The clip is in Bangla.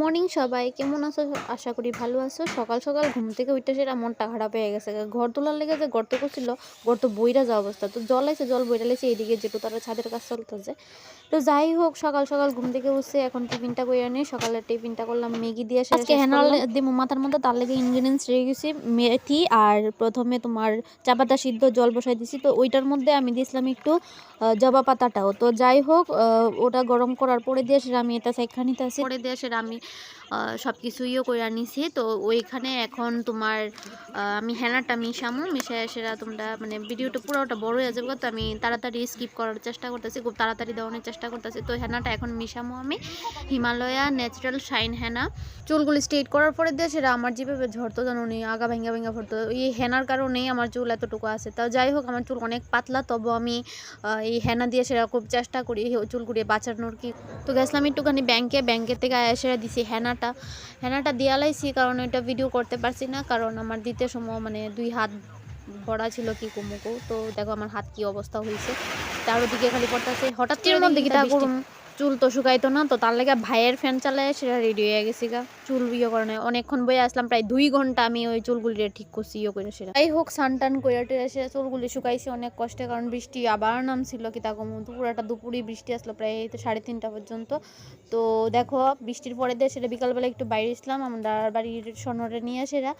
মর্নিং সবাই কেমন আছো? আশা করি ভালো আছো। সকাল সকাল ঘুম থেকে উঠতে সেটা মনটা খারাপ হয়ে গেছে। ঘর তোলার লেগে যে গর্ত করছিল গর্ত বইরা যাওয়া অবস্থা। তো জল আইছে জল বইরা লেছে এইদিকে যেটু তারা ছাদের কাজ চলতেছে। তো যাই হোক সকাল সকাল ঘুম থেকে উঠছে এখন টিফিনটা করে আনি। সকালে টিফিনটা করলাম ম্যাগি দিয়ে আজকে হেনাল করলাম। মাথার মধ্যে তার লেগে ইনগ্রিডিয়েন্টস রেখে গেছি মেথি আর প্রথমে তোমার চা পাতা সিদ্ধ জল বসাই দিছি। তো ওইটার মধ্যে আমি দিয়েছিলাম একটু জবা পাতাটাও। তো যাই হোক ওটা গরম করার পরে দিয়ে সেটা আমি এটা সেখানে নিতে আসি। পরে দিয়ে সেটা আমি সব কিছুইও করে আনিছি। তো ওইখানে এখন তোমার আমি হেনাটা মিশামো মিশাই সেটা তোমরা মানে ভিডিওটা পুরোটা বড় হয়ে যাবে, তো আমি তাড়াতাড়ি স্কিপ করার চেষ্টা করতেছি, খুব তাড়াতাড়ি দেওয়ানোর চেষ্টা করতেছি। তো হেনাটা এখন মিশামো আমি, হিমালয়া ন্যাচারাল শাইন হেনা। চুলগুলি স্ট্রেট করার পরে দিয়ে সেটা আমার যেভাবে ঝরতো জানো নি আগা ভেঙ্গা ভেঙ্গা ভরতো এই হেনার কারণেই আমার চুল এতটুকু আছে। তাও যাই হোক, আমার চুল অনেক পাতলা, তবু আমি এই হেনা দিয়ে খুব চেষ্টা করি এই চুলগুলি বাঁচানোর কি। তো গেছিলাম একটুখানি ব্যাংকে ব্যাংকের থেকে এসে দিছি হেনাটা হেনাটা দিয়া লাইছি কারণ এটা ভিডিও করতে পারছি না কারণ আমার দিতে সময় মানে দুই হাত ভরা ছিল কি কুমুকু তো দেখো আমার হাত কি অবস্থা হয়েছে। তার ওদিকে খালি পড়তেছে হঠাৎ করে মধ্যে কি তা করুম? চুল তো শুকাইতো না, তো তার লেগে ভাইয়ের ফ্যান চালায় সেটা রেডি হয়ে গেছি গা। চুল ইয়ে করে অনেকক্ষণ বয়ে আসলাম, প্রায় দুই ঘণ্টা আমি ওই চুলগুলি ঠিক করছি ইয়ে করে সেটা। যাই হোক, সান টান করে টেরে এসে চুলগুলি শুকাইছি অনেক কষ্টে, কারণ বৃষ্টি আবার নামছিল, কি তা কম। দুপুরটা দুপুরই বৃষ্টি আসলো, প্রায় তো সাড়ে তিনটা পর্যন্ত। তো দেখো, বৃষ্টির পরে দিয়ে সেটা বিকালবেলা একটু বাইরে আসলাম, আমরা বাড়ির সনরে নিয়ে সেরা